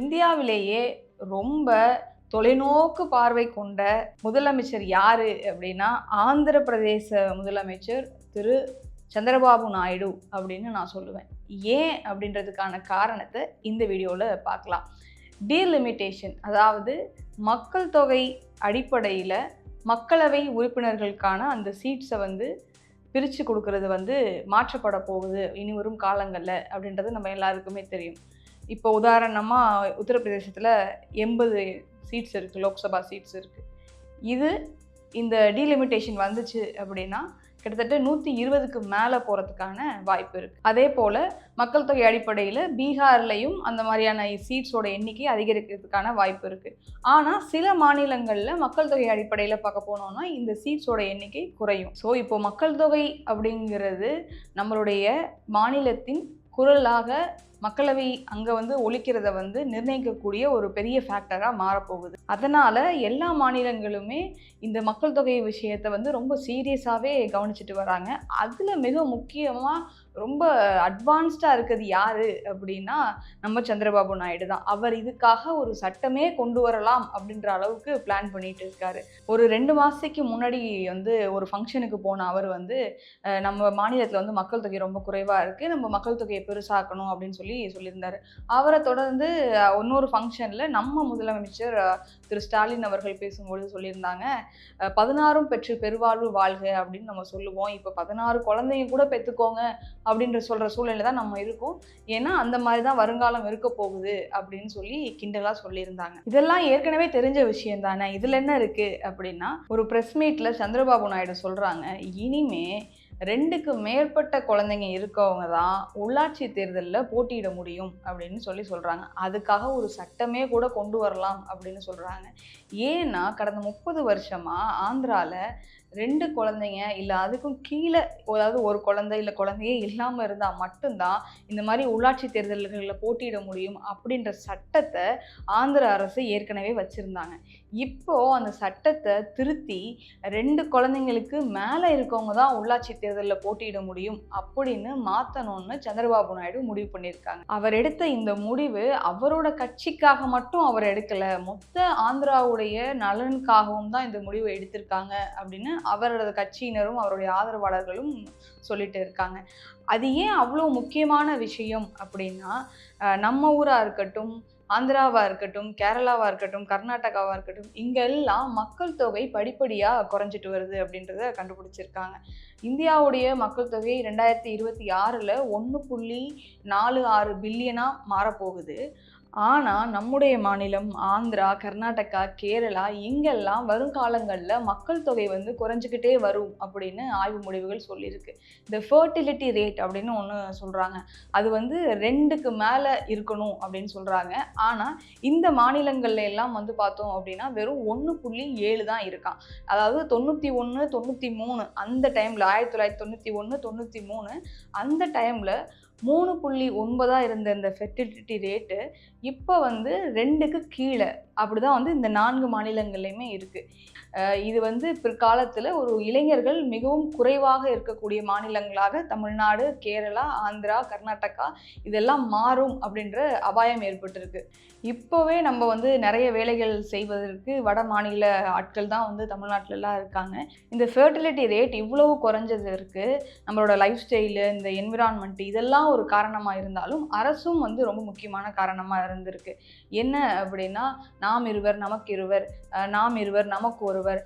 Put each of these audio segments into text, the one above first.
இந்தியாவிலேயே ரொம்ப தொலைநோக்கு பார்வை கொண்ட முதலமைச்சர் யாரு அப்படின்னா ஆந்திர பிரதேச முதலமைச்சர் திரு சந்திரபாபு நாயுடு அப்படின்னு நான் சொல்லுவேன். ஏன் அப்படின்றதுக்கான காரணத்தை இந்த வீடியோவில் பார்க்கலாம். டீலிமிட்டேஷன் அதாவது மக்கள் தொகை அடிப்படையில் மக்களவை உறுப்பினர்களுக்கான அந்த சீட்ஸை வந்து பிரித்து கொடுக்கறது வந்து மாற்றப்பட போகுது இனி வரும் காலங்களில் அப்படின்றது நம்ம எல்லாருக்குமே தெரியும். இப்போ உதாரணமாக உத்தரப்பிரதேசத்தில் எண்பது சீட்ஸ் இருக்குது லோக்சபா சீட்ஸ் இருக்குது இது இந்த டீலிமிட்டேஷன் வந்துச்சு அப்படின்னா கிட்டத்தட்ட நூற்றி இருபதுக்கு மேலே போகிறதுக்கான வாய்ப்பு இருக்குது அதே போல் மக்கள் தொகை அடிப்படையில் பீகார்லேயும் அந்த மாதிரியான சீட்ஸோட எண்ணிக்கை அதிகரிக்கிறதுக்கான வாய்ப்பு இருக்குது ஆனால் சில மாநிலங்களில் மக்கள் தொகை அடிப்படையில் பார்க்க போனோம்னா இந்த சீட்ஸோட எண்ணிக்கை குறையும். ஸோ இப்போ மக்கள் தொகை அப்படிங்கிறது நம்மளுடைய மாநிலத்தின் குரலாக மக்களவை அங்கே வந்து ஒழிக்கிறத வந்து நிர்ணயிக்கக்கூடிய ஒரு பெரிய ஃபேக்டராக மாறப்போகுது. அதனால் எல்லா மாநிலங்களுமே இந்த மக்கள் தொகை விஷயத்தை வந்து ரொம்ப சீரியஸாகவே கவனிச்சிட்டு வராங்க. அதில் மிக முக்கியமாக ரொம்ப அட்வான்ஸ்டாக இருக்கிறது யார் அப்படின்னா நம்ம சந்திரபாபு நாயுடு தான். அவர் இதுக்காக ஒரு சட்டமே கொண்டு வரலாம் அப்படின்ற அளவுக்கு பிளான் பண்ணிட்டு இருக்காரு. ஒரு ரெண்டு மாதத்துக்கு முன்னாடி வந்து ஒரு ஃபங்க்ஷனுக்கு போன அவர் வந்து நம்ம மாநிலத்தில் வந்து மக்கள் தொகை ரொம்ப குறைவாக இருக்குது நம்ம மக்கள் தொகையை பெருசாக்கணும் அப்படின்னு சொல்லி சொல்லி சொல்லியிருந்தாரு. அவரை தொடர்ந்து இன்னொரு ஃபங்க்ஷனில் நம்ம முதலமைச்சர் திரு ஸ்டாலின் அவர்கள் பேசும்பொழுது சொல்லியிருந்தாங்க பதினாறும் பெற்று பெருவாழ்வு வாழ்க அப்படின்னு நம்ம சொல்லுவோம். இப்போ பதினாறு குழந்தைங்க கூட பெற்றுக்கோங்க அப்படின்ற சொல்கிற சூழ்நிலை தான் நம்ம இருக்கோம். ஏன்னா அந்த மாதிரி தான் வருங்காலம் இருக்க போகுது அப்படின்னு சொல்லி கிண்டலாக சொல்லியிருந்தாங்க. இதெல்லாம் ஏற்கனவே தெரிஞ்ச விஷயம் தானே? இதில் என்ன இருக்குது அப்படின்னா ஒரு ப்ரெஸ் மீட்டில் சந்திரபாபு நாயுடு சொல்கிறாங்க இனிமே ரெண்டுக்கு மேற்பட்ட குழந்தைங்க இருக்கவங்க தான் உள்ளாட்சி தேர்தலில் போட்டியிட முடியும் அப்படின்னு சொல்லி சொல்கிறாங்க அதுக்காக ஒரு சட்டமே கூட கொண்டு வரலாம் அப்படின்னு சொல்கிறாங்க ஏன்னா கடந்த முப்பது வருஷமாக ஆந்திராவில் ரெண்டு குழந்தைங்க இல்லை அதுக்கும் கீழே அதாவது ஒரு குழந்தை இல்லை குழந்தையே இல்லாமல் இருந்தால் மட்டும்தான் இந்த மாதிரி உள்ளாட்சி தேர்தல்களில் போட்டியிட முடியும் அப்படின்ற சட்டத்தை ஆந்திர அரசு ஏற்கனவே வச்சுருந்தாங்க. இப்போ அந்த சட்டத்தை திருத்தி ரெண்டு குழந்தைங்களுக்கு மேலே இருக்கவங்க தான் உள்ளாட்சி தேர்தலில் போட்டியிட முடியும் அப்படின்னு மாற்றணும்னு சந்திரபாபு நாயுடு முடிவு பண்ணியிருக்காங்க. அவர் எடுத்த இந்த முடிவு அவரோட கட்சிக்காக மட்டும் அவர் எடுக்கலை. மொத்த ஆந்திராவுடைய நலனுக்காகவும் தான் இந்த முடிவை எடுத்திருக்காங்க அப்படின்னு அவரோட கட்சியினரும் அவருடைய ஆதரவாளர்களும் சொல்லிட்டு இருக்காங்க. அது ஏன் அவ்வளோ முக்கியமான விஷயம் அப்படின்னா நம்ம ஊராக இருக்கட்டும் ஆந்திராவாக இருக்கட்டும் கேரளாவாக இருக்கட்டும் கர்நாடகாவாக இருக்கட்டும் இங்கெல்லாம் மக்கள் தொகை படிப்படியாக குறைஞ்சிட்டு வருது அப்படின்றத கண்டுபிடிச்சிருக்காங்க. இந்தியாவுடைய மக்கள் தொகை ரெண்டாயிரத்தி இருபத்தி ஆறில் ஒன்று புள்ளி நாலு ஆறு பில்லியனாக மாறப்போகுது. ஆனால் நம்முடைய மாநிலம் ஆந்திரா கர்நாடகா கேரளா இங்கெல்லாம் வருங்காலங்களில் மக்கள் தொகை வந்து குறைஞ்சிக்கிட்டே வரும் அப்படின்னு ஆய்வு முடிவுகள் சொல்லியிருக்கு. இந்த ஃபர்டிலிட்டி ரேட் அப்படின்னு ஒன்று சொல்கிறாங்க அது வந்து ரெண்டுக்கு மேலே இருக்கணும் அப்படின்னு சொல்கிறாங்க ஆனால் இந்த மாநிலங்கள்ல எல்லாம் வந்து பார்த்தோம் அப்படின்னா வெறும் ஒன்று புள்ளி ஏழு தான் இருக்கான் அதாவது தொண்ணூற்றி ஒன்று தொண்ணூற்றி மூணு அந்த டைமில் ஆயிரத்தி தொள்ளாயிரத்தி தொண்ணூற்றி ஒன்று தொண்ணூற்றி மூணு அந்த டைமில் மூணு புள்ளி ஒன்பதாக இருந்த இந்த ஃபெர்டிலிட்டி ரேட்டு இப்போ வந்து ரெண்டுக்கு கீழே. அப்படி தான் வந்து இந்த நான்கு மாநிலங்கள்லையுமே இருக்குது இது வந்து பிற்காலத்தில் ஒரு இளைஞர்கள் மிகவும் குறைவாக இருக்கக்கூடிய மாநிலங்களாக தமிழ்நாடு கேரளா ஆந்திரா கர்நாடகா இதெல்லாம் மாறும் அப்படின்ற அபாயம் ஏற்பட்டிருக்கு. இப்போவே நம்ம வந்து நிறைய வேலைகள் செய்வதற்கு வட மாநில ஆட்கள் தான் வந்து தமிழ்நாட்டிலலாம் இருக்காங்க. இந்த ஃபெர்டிலிட்டி ரேட் இவ்வளவு குறைஞ்சதற்கு நம்மளோட லைஃப் ஸ்டைலு இந்த என்விரான்மெண்ட் இதெல்லாம் ஒரு காரணமாக இருந்தாலும் அரசும் வந்து ரொம்ப முக்கியமான காரணமாக இருந்திருக்கு. என்ன அப்படின்னா நாம் இருவர் நமக்கு இருவர் நாம் இருவர் நமக்கு ஒருவர்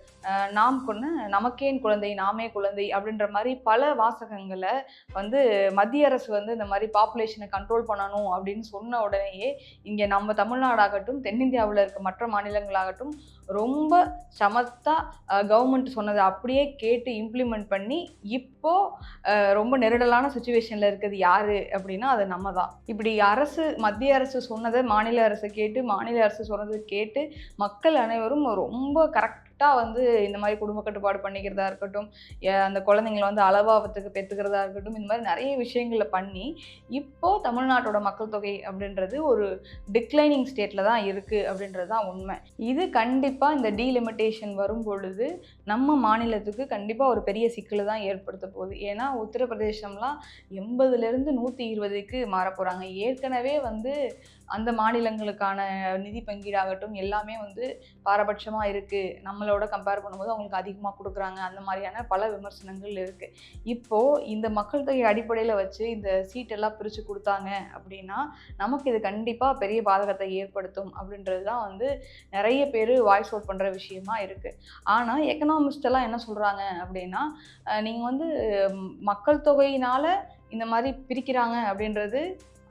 நாம் கொண்டு நமக்கேன் குழந்தை நாமே குழந்தை அப்படின்ற மாதிரி பல வாசகங்களை வந்து மத்திய அரசு வந்து இந்த மாதிரி பாப்புலேஷனை கண்ட்ரோல் பண்ணணும் அப்படின்னு சொன்ன உடனேயே இங்கே நம்ம தமிழ்நாடாகட்டும் தென்னிந்தியாவில் இருக்க மற்ற மாநிலங்களாகட்டும் ரொம்ப சமத்தாக கவர்மெண்ட் சொன்னதை அப்படியே கேட்டு இம்ப்ளிமெண்ட் பண்ணி இப்போது ரொம்ப நெருடலான சுச்சுவேஷனில் இருக்கிறது யாரு அப்படின்னா அது நம்ம தான் இப்படி அரசு மத்திய அரசு சொன்னதை மாநில அரசு கேட்டு மாநில அரசு சொன்னதை கேட்டு மக்கள் அனைவரும் ரொம்ப கரெக்ட் ஸ்ட்ரிக்டாக வந்து இந்த மாதிரி குடும்ப கட்டுப்பாடு பண்ணிக்கிறதா இருக்கட்டும் அந்த குழந்தைங்களை வந்து அளவாபத்துக்கு பெற்றுக்கிறதா இருக்கட்டும் இந்த மாதிரி நிறைய விஷயங்களை பண்ணி இப்போது தமிழ்நாட்டோட மக்கள் தொகை அப்படின்றது ஒரு டிக்ளைனிங் ஸ்டேட்டில் தான் இருக்குது அப்படின்றது தான் உண்மை. இது கண்டிப்பாக இந்த டீலிமிட்டேஷன் வரும் பொழுது நம்ம மாநிலத்துக்கு கண்டிப்பாக ஒரு பெரிய சிக்கலை தான் ஏற்படுத்த போகுது. ஏன்னா உத்தரப்பிரதேசம்லாம் எண்பதுலேருந்து நூற்றி இருபதுக்கு மாற போகிறாங்க ஏற்கனவே வந்து அந்த மாநிலங்களுக்கான நிதி பங்கீடாகட்டும் எல்லாமே வந்து பாரபட்சமாக இருக்குது நம்மளோட கம்பேர் பண்ணும்போது அவங்களுக்கு அதிகமாக கொடுக்குறாங்க. அந்த மாதிரியான பல விமர்சனங்கள் இருக்குது இப்போது இந்த மக்கள் தொகை அடிப்படையில் வச்சு இந்த சீட்டெல்லாம் பிரித்து கொடுத்தாங்க அப்படின்னா நமக்கு இது கண்டிப்பாக பெரிய பாதகத்தை ஏற்படுத்தும் அப்படின்றது தான் வந்து நிறைய பேர் வாய்ஸ் அவுட் பண்ணுற விஷயமா இருக்குது ஆனால் எக்கனாமிஸ்டெல்லாம் என்ன சொல்கிறாங்க அப்படின்னா நீங்கள் வந்து மக்கள் தொகையினால் இந்த மாதிரி பிரிக்கிறாங்க அப்படின்றது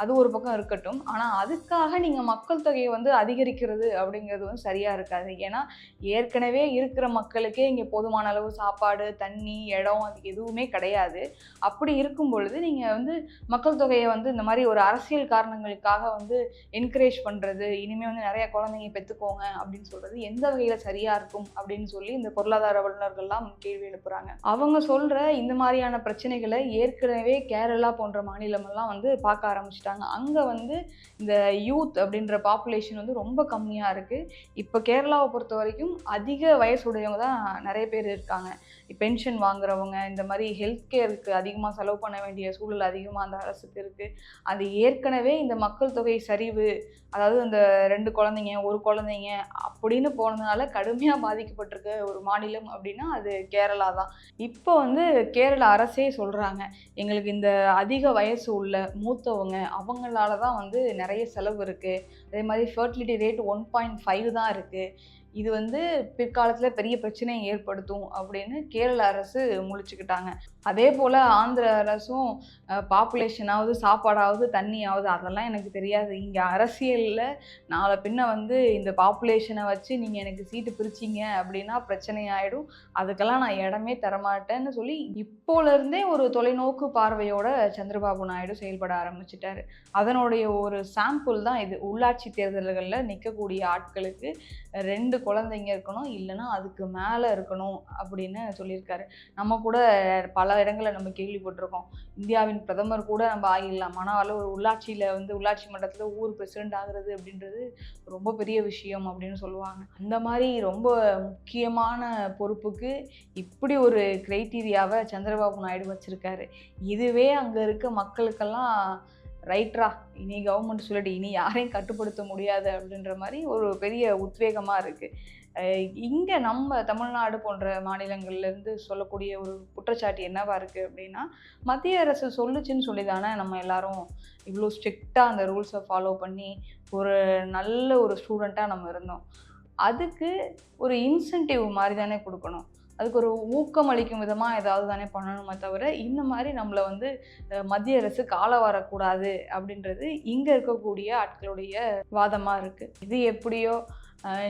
அது ஒரு பக்கம் இருக்கட்டும். ஆனால் அதுக்காக நீங்கள் மக்கள் தொகையை வந்து அதிகரிக்கிறது அப்படிங்கிறது வந்து சரியாக இருக்காது. ஏன்னா ஏற்கனவே இருக்கிற மக்களுக்கே இங்கே போதுமான அளவு சாப்பாடு தண்ணி இடம் அது எதுவுமே கிடையாது. அப்படி இருக்கும் பொழுது நீங்கள் வந்து மக்கள் தொகையை வந்து இந்த மாதிரி ஒரு அரசியல் காரணங்களுக்காக வந்து என்கரேஜ் பண்ணுறது இனிமேல் வந்து நிறைய குழந்தைங்க பெற்றுக்கோங்க அப்படின்னு சொல்கிறது எந்த வகையில் சரியாக இருக்கும் அப்படின்னு சொல்லி இந்த பொருளாதார வல்லுநர்கள்லாம் கேள்வி எழுப்புறாங்க. அவங்க சொல்கிற இந்த மாதிரியான பிரச்சனைகளை ஏற்கனவே கேரளா போன்ற மாநிலமெல்லாம் வந்து பார்க்க ஆரம்பிச்சிட்டாங்க. அங்கே வந்து இந்த யூத் அப்படின்ற பாப்புலேஷன் வந்து ரொம்ப கம்மியாக இருக்குது இப்போ கேரளாவை பொறுத்த வரைக்கும் அதிக வயசுடையவங்க தான் நிறைய பேர் இருக்காங்க. பென்ஷன் வாங்குறவங்க இந்த மாதிரி ஹெல்த் கேருக்கு அதிகமாக செலவு பண்ண வேண்டிய சூழல் அதிகமாக அந்த அரசுக்கு இருக்குது அது ஏற்கனவே இந்த மக்கள் தொகை சரிவு அதாவது இந்த ரெண்டு குழந்தைங்க ஒரு குழந்தைங்க அப்படின்னு போனதுனால கடுமையாக பாதிக்கப்பட்டிருக்க ஒரு மாநிலம் அப்படின்னா அது கேரளா தான். இப்போ வந்து கேரள அரசே சொல்கிறாங்க எங்களுக்கு இந்த அதிக வயசு உள்ள மூத்தவங்க அவங்களால தான் வந்து நிறைய செலவு இருக்குது அதே மாதிரி fertility rate one point five தான் இருக்குது இது வந்து பிற்காலத்தில் பெரிய பிரச்சனையை ஏற்படுத்தும் அப்படின்னு கேரள அரசு முழிச்சுக்கிட்டாங்க. அதே போல் ஆந்திர அரசும் பாப்புலேஷனாவது சாப்பாடாவது தண்ணியாவது அதெல்லாம் எனக்கு தெரியாது. இங்கே அரசியலில் நாளை பின்ன வந்து இந்த பாப்புலேஷனை வச்சு நீங்கள் எனக்கு சீட்டு பிரிச்சிங்க அப்படின்னா பிரச்சனை ஆகிடும் அதுக்கெல்லாம் நான் இடமே தரமாட்டேன்னு சொல்லி இப்போலேருந்தே ஒரு தொலைநோக்கு பார்வையோட சந்திரபாபு நாயுடு செயல்பட ஆரம்பிச்சிட்டாரு. அதனுடைய ஒரு சாம்பிள் தான் இது. உள்ளாட்சி தேர்தல்களில் நிற்கக்கூடிய ஆட்களுக்கு ரெண்டு குழந்தைங்க இருக்கணும் இல்லைன்னா அதுக்கு மேலே இருக்கணும் அப்படின்னு சொல்லியிருக்காரு. நம்ம கூட பல இடங்களில் நம்ம கேள்விப்பட்டிருக்கோம். இந்தியாவின் பிரதமர் கூட நம்ம ஆகிடலாம். ஆனால் ஒரு உள்ளாட்சியில் வந்து உள்ளாட்சி மன்றத்தில் ஊர் பிரசிடென்ட் ஆகிறது அப்படின்றது ரொம்ப பெரிய விஷயம் அப்படின்னு சொல்லுவாங்க. அந்த மாதிரி ரொம்ப முக்கியமான பொறுப்புக்கு இப்படி ஒரு க்ரைட்டீரியாவை சந்திரபாபு நாயுடு வச்சுருக்காரு. இதுவே அங்கே இருக்க மக்களுக்கெல்லாம் ரைட்ரா இனி கவர்மெண்ட் சொல்லிட்டு இனி யாரையும் கட்டுப்படுத்த முடியாது அப்படின்ற மாதிரி ஒரு பெரிய உத்வேகமாக இருக்குது இங்கே நம்ம தமிழ்நாடு போன்ற மாநிலங்கள்லேருந்து சொல்லக்கூடிய ஒரு குற்றச்சாட்டு என்னவாக இருக்குது அப்படின்னா மத்திய அரசு சொல்லுச்சுன்னு சொல்லி தானே நம்ம எல்லாரும் இவ்வளோ ஸ்ட்ரிக்டாக அந்த ரூல்ஸை ஃபாலோ பண்ணி ஒரு நல்ல ஒரு ஸ்டூடெண்ட்டாக நம்ம இருந்தோம். அதுக்கு ஒரு இன்சென்டிவ் மாதிரி தானே கொடுக்கணும். அதுக்கு ஒரு ஊக்கம் அளிக்கும் விதமாக ஏதாவது தானே பண்ணணுமே தவிர இந்த மாதிரி நம்மளை வந்து மத்திய அரசு கால வரக்கூடாது அப்படின்றது இங்கே இருக்கக்கூடிய ஆட்களுடைய வாதமாக இருக்குது இது எப்படியோ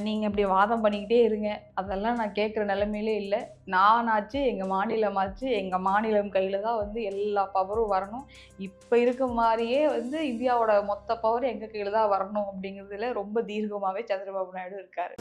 நீங்கள் இப்படி வாதம் பண்ணிக்கிட்டே இருங்க. அதெல்லாம் நான் கேட்குற நிலைமையிலே இல்லை. நானாச்சு எங்கள் மாநிலமாச்சு எங்கள் மாநிலம் கையில் தான் வந்து எல்லா பவரும் வரணும். இப்போ இருக்க மாதிரியே வந்து இந்தியாவோட மொத்த பவர் எங்கள் கையில் தான் வரணும் அப்படிங்கிறதுல ரொம்ப தீர்க்கமாகவே சந்திரபாபு நாயுடு இருக்கார்.